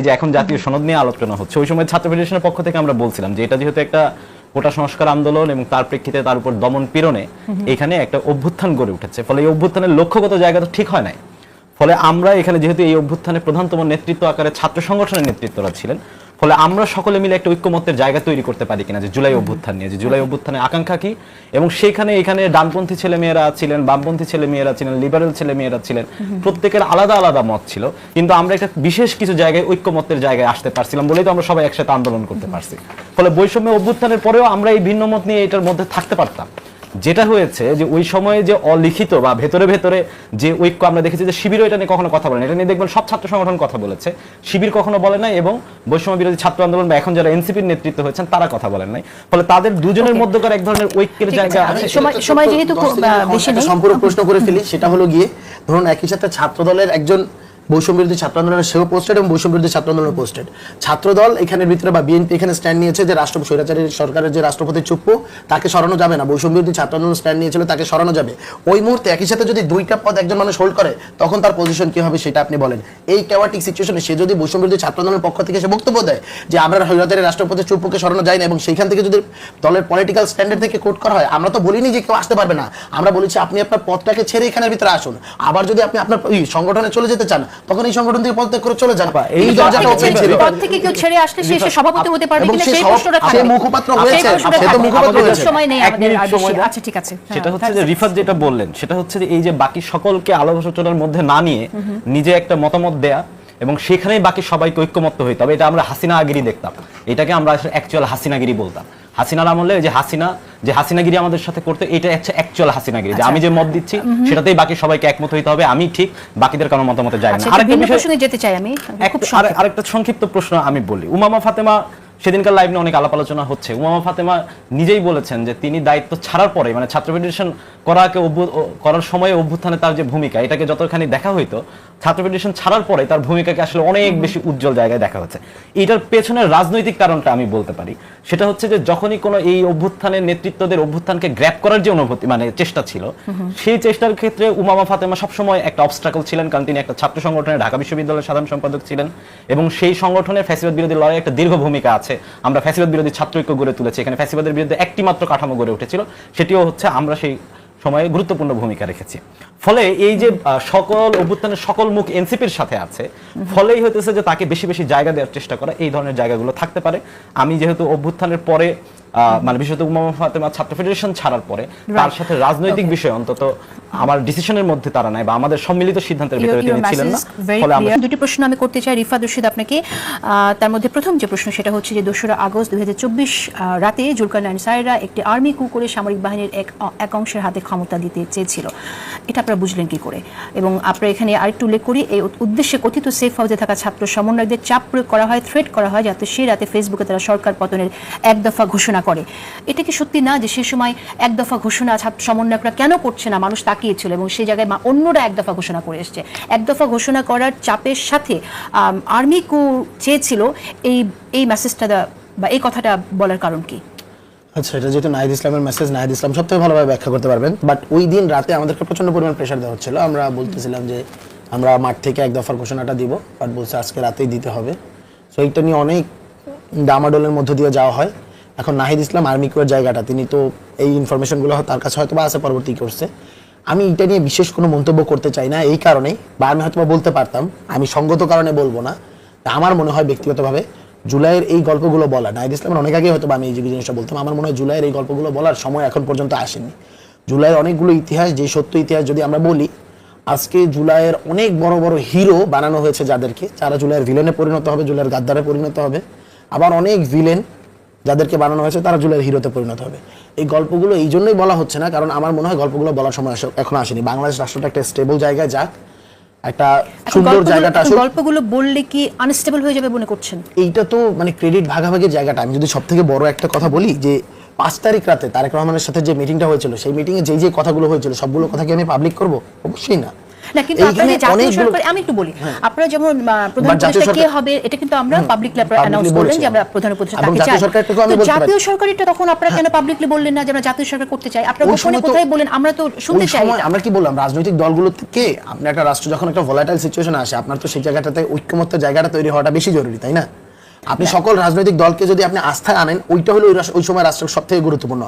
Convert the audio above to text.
এই যে এখন জাতীয় সনদ নিয়ে আলোচনা হচ্ছে, ওই সময় ছাত্র ফেডারেশনের পক্ষ থেকে আমরা বলছিলাম যে এটা যেহেতু একটা কোটা সংস্কার আন্দোলন এবং তার প্রেক্ষিতে তার উপর দমন পীড়নে এখানে একটা অভ্যুত্থান গড়ে উঠেছে। ফলে এই অভ্যুত্থানের লক্ষ্যগত জায়গা তো ঠিক হয় নাই। ফলে আমরা এখানে যেহেতু এই অভ্যুত্থানে প্রধানতম নেতৃত্ব আকারে ছাত্র সংগঠনের নেতৃত্বরা ছিলেন ফলে আমরা সকলে মিলে একটা ঐক্যমত্যের জায়গা তৈরি করতে পারি কিনা যে জুলাই অভ্যুত্থান নিয়ে যে জুলাই অভ্যুত্থানের আকাঙ্ক্ষা কি? এবং সেখানে এখানে ডানপন্থী ছেলে মেয়েরা ছিলেন বামপন্থী ছেলে মেয়েরা ছিলেন লিবারেল ছেলে মেয়েরা ছিলেন প্রত্যেকের আলাদা আলাদা মত ছিল। কিন্তু আমরা একটা বিশেষ কিছু জায়গায় ঐক্যমত্যের জায়গায় আসতে পারছিলাম বলেই তো আমরা সবাই একসাথে আন্দোলন করতে পারছি। ফলে বৈষম্য অভ্যুত্থানের পরেও আমরা এই ভিন্ন মত নিয়ে এটার মধ্যে থাকতে পারতাম। যেটা হয়েছে যে ওই সময়ে যে অলিখিত বা ভেতরে ভেতরে যে ঐক্য আমরা দেখেছি যে শিবিরও এটা নিয়ে কখনো কথা বলেন এটা নিয়ে দেখবেন সব ছাত্র সংগঠন কথা বলেছে। শিবির কখনো বলে নাই এবং বৈষম্য বিরোধী ছাত্র আন্দোলন বা এখন যারা এনসিপির নেতৃত্ব হয়েছেন তারা কথা বলেন নাই। ফলে তাদের দুজনের মধ্যকার এক ধরনের ঐক্যের আছে, জায়গা আছে। সময়- যেহেতু। সম্পূর্ণ প্রশ্ন করে ফেলি। সেটা হলো গিয়ে ধরুন একই সাথে ছাত্র দলের একজন বৈষম্য বিরোধী ছাত্র আন্দোলনের সেও পোস্টেড এবং বৈষম্য বিরোধী ছাত্র আন্দোলনের পোস্টেড ছাত্র দল এখানের ভিতরে বা বিএনপি এখানে স্ট্যান্ড নিয়েছে যে রাষ্ট্র স্বৈরাচারী সরকারের যে রাষ্ট্রপতি চুপ্পু, তাকে সরানো যাবে না। বৈষম্য বিরোধী ছাত্র আন্দোলন স্ট্যান্ড নিয়েছিল, তাকে সরানো যাবে। ওই মুহূর্তে একই সাথে যদি দুইটা পদ একজন মানুষ হোল্ড করে, তখন তার পজিশন কি হবে সেটা আপনি বলেন। এই ক্যাওয়াটিক সিচুয়েশনে সে যদি বৈষম্য বিরোধী ছাত্র আন্দোলনের পক্ষ থেকে সে বক্তব্য দেয় যে আমরা স্বৈরাচারী রাষ্ট্রপতি চুপ্পুকে সরানো যায় না এবং সেইখান থেকে যদি দলের পলিটিক্যাল স্ট্যান্ডার্ড থেকে কোট করা হয়, আমরা তো বলিনি যে কেউ আসতে পারবে না। আমরা বলেছি আপনি আপনার পদটাকে ছেড়ে এখানের ভিতরে আসুন। আবার যদি আপনি আপনার সংগঠনে চলে যেতে চান তখন এই সংগঠন থেকে পদত্যাগ করে চলে যান। এই দরজাটা ওপেন ছিল। পদ থেকে কেউ ছেড়ে আসলে সে এসে সভাপতি হতে পারবে কিনা সেই প্রশ্নটা সে মুখপাত্র হয়েছে, সে তো মুখপাত্র হয়েছে। সময় নেই আর বেশি। আচ্ছা ঠিক আছে। সেটা হ্যাঁ, হচ্ছে যে রিফাত যেটা বললেন সেটা হচ্ছে যে এই যে বাকি সকলকে আলোচনার মধ্যে না নিয়ে নিজে একটা মতামত দেয়া এবং সেখানেই বাকি সবাইকে ঐক্যমত্য হইতে হবে এটা আমরা হাসিনা আগিরি দেখতাম। এটাকে আমরা অ্যাকচুয়াল হাসিনাগিরি বলতাম। হাসিনার আমলে যে হাসিনা যে হাসিনাগিরি আমাদের সাথে করতে এটা হচ্ছে অ্যাকচুয়াল হাসিনাগিরি। যে আমি যে মত দিচ্ছি সেটাতেই বাকি সবাইকে একমত হইতে হবে আমি ঠিক বাকিদের কোনো মতামতে যাই আচ্ছা না আরেকটা ভিন্ন বিষয় যেতে চাই আমি খুব আরেকটা সংক্ষিপ্ত প্রশ্ন আমি বলি। উমামা ফাতেমা সেদিনকার লাইভ নিয়ে অনেক আলাপ আলোচনা হচ্ছে। উমামা ফাতেমা নিজেই বলেছেন যে তিনি দায়িত্ব ছাড়ার পরে মানে ছাত্র ফেডারেশন করাকে করার সময় অভ্যুত্থানে তার যে ভূমিকা এটাকে যতখানি দেখা হইতো ছাত্র ফেডারেশন ছাড়ার পরে তার ভূমিকাকে আসলে অনেক বেশি উজ্জ্বল জায়গায় দেখা হচ্ছে। এটার পেছনের রাজনৈতিক কারণটা আমি বলতে পারি। সেটা হচ্ছে যে যখনই কোনো এই অভ্যুত্থানের নেতৃত্বদের অভ্যুত্থানকে গ্র্যাপ করার যে অনুভূতি মানে চেষ্টা ছিল সেই চেষ্টার ক্ষেত্রে উমামা ফাতেমা সবসময় একটা অবস্ট্রাকল ছিলেন কারণ তিনি একটা ছাত্র সংগঠনের ঢাকা বিশ্ববিদ্যালয়ের সাধারণ সম্পাদক ছিলেন এবং সেই সংগঠনের ফ্যাসিবাদ বিরোধী লড়াই একটা দীর্ঘ ভূমিকা আছে। আমরা ফ্যাসিবাদ বিরোধী ছাত্র ঐক্য গড়ে তুলেছি। এখানে ফ্যাসিবাদের বিরুদ্ধে একটি মাত্র কাঠামো গড়ে উঠেছিল। সেটিও হচ্ছে আমরা সেই সময়ে গুরুত্বপূর্ণ ভূমিকা রেখেছে। ফলে এই যে সকল অভ্যুত্থানের সকল মুখ এনসিপির সাথে আছে, ফলেই হইতেছে যে তাকে বেশি বেশি জায়গা দেওয়ার চেষ্টা করা, এই ধরনের জায়গাগুলো থাকতে পারে। আমি যেহেতু অভ্যুত্থানের পরে মানে বিশেষত উমামা ফাতেমা ছাত্র ফেডারেশন ছাড়ার পরে তার সাথে রাজনৈতিক বিষয় অন্তত আমার ডিসিশনের মধ্যে তারা নাই বা আমাদের সম্মিলিত সিদ্ধান্তের ভিতরে তিনি ছিলেন না। ফলে আমরা দুটি প্রশ্ন আমি করতে চাই রিফাত রশিদ আপনাকে। তার মধ্যে প্রথম যে প্রশ্ন সেটা হচ্ছে যে দোসরা আগস্ট দুই রাতে জুলকারনাইন সাইরা একটি আর্মি কু করে সামরিক বাহিনীর এক এক অংশের হাতে ক্ষমতা দিতে চেয়েছিল। এটা আপনারা বুঝলেন কি করে? এবং আপনারা এখানে আরেকটু উল্লেখ করি এই উদ্দেশ্যে কথিত সেফ হাউসে থাকা ছাত্র সমন্বয়কদের চাপ প্রয়োগ করা হয় থ্রেট করা হয় যাতে সেই রাতে ফেসবুকে তারা সরকার পতনের এক দফা ঘোষণা করে। এটা কি সত্যি না যে সে সময় এক দফা ঘোষণা ছাত্র সমন্বয়করা কেন করছে না? মানুষ তাকিয়েছিল এবং সেই জায়গায় অন্যরা এক দফা ঘোষণা করে এসছে। এক দফা ঘোষণা করার চাপের সাথে আর্মি কু চেয়েছিল এই এই মেসেজটা বা এই কথাটা বলার কারণ কি? আচ্ছা এটা যেহেতু নাহিদ ইসলামের মেসেজ নাহিদ ইসলাম সব থেকে ভালোভাবে ব্যাখ্যা করতে পারবেন। বাট ওই দিন রাতে আমাদেরকে প্রচণ্ড পরিমাণ প্রেশার দেওয়া হচ্ছিল। আমরা বলতেছিলাম যে আমরা মাঠ থেকে এক দফার ঘোষণাটা দিব বাট বলছে আজকে রাতেই দিতে হবে। সো এইটা নিয়ে অনেক ডামাডোলের মধ্য দিয়ে যাওয়া হয়। এখন নাহিদ ইসলাম আর্মি কোর জায়গাটা, তিনি তো এই ইনফরমেশনগুলো তার কাছে হয়তো বা আছে, পরবর্তী করছে আমি এটা নিয়ে বিশেষ কোনো মন্তব্য করতে চাই না, এই কারণেই, বা আমি হয়তো বলতে পারতাম, আমি সঙ্গত কারণে বলব না আমার মনে হয় ব্যক্তিগতভাবে জুলাইয়ের এই গল্পগুলো বলা, নাহিদ ইসলামের অনেক আগে হয়তো আমি এই জিনিসটা বলতাম, আমার মনে হয় জুলাইয়ের এই গল্পগুলো বলার সময় এখন পর্যন্ত আসেনি। জুলাইয়ের অনেকগুলো ইতিহাস, যে সত্য ইতিহাস যদি আমরা বলি, আজকে জুলাইয়ের অনেক বড় বড় হিরো বানানো হয়েছে যাদেরকে, যারা জুলাইয়ের ভিলেনে পরিণত হবে, জুলাইয়ের গাদ্দারে পরিণত হবে। আবার অনেক ভিলেন যাদেরকে বানানো হয়েছে তারা জুলাইয়ের হিরোতে পরিণত হবে। এই গল্পগুলো এই জন্যই বলা হচ্ছে না কারণ আমার মনে হয় গল্পগুলো বলার সময় এখন আসেনি। বাংলাদেশ রাষ্ট্রটা একটা স্টেবল জায়গায় যাক একটা সুন্দর জায়গাটা গল্পগুলো বললে কি আনস্টেবল হয়ে যাবে মনে করছেন? এইটা তো মানে ক্রেডিট ভাগাভাগির জায়গাটা। আমি যদি সব থেকে বড় একটা কথা বলি যে পাঁচ তারিখ রাতে তারেক রহমানের সাথে যে মিটিংটা হয়েছিল সেই মিটিংয়ে যে যে কথাগুলো হয়েছিল সবগুলো কথা কি আমি পাবলিক করব? অবশ্যই না। না কিন্তু এইখানে জাতীয় সরকার আমি একটু বলি। আপনারা যেমন প্রধান উপদেষ্টা কে হবে এটা কিন্তু আমরা পাবলিকলি publicly অ্যানাউন্স করলেন যে আমরা আমরা। প্রধান উপদেষ্টা তাকে চাই। সরকারটাকেও আমি তো বলতে পারি। জাতীয় সরকারিটা তখন আপনারা কেন পাবলিকলি বললেন না যে আমরা জাতীয় সরকার করতে চাই? আপনারা গোপনে কোথায় বলেন? আমরা তো শুনতে চাই আমরা কি বললাম? রাজনৈতিক দলগুলো থেকে আপনার একটা রাষ্ট্র যখন একটা ভোলাটাইল সিচুয়েশন আসে আপনার তো সেই জায়গাটাতে ঐক্যমত্য জায়গাটা তৈরি হওয়াটা বেশি জরুরি তাই না? আপনি সকল রাজনৈতিক দলকে যদি আপনি আস্থায় আনেন ওইটা হলো ওই সময় রাষ্ট্রের সব থেকে গুরুত্বপূর্ণ।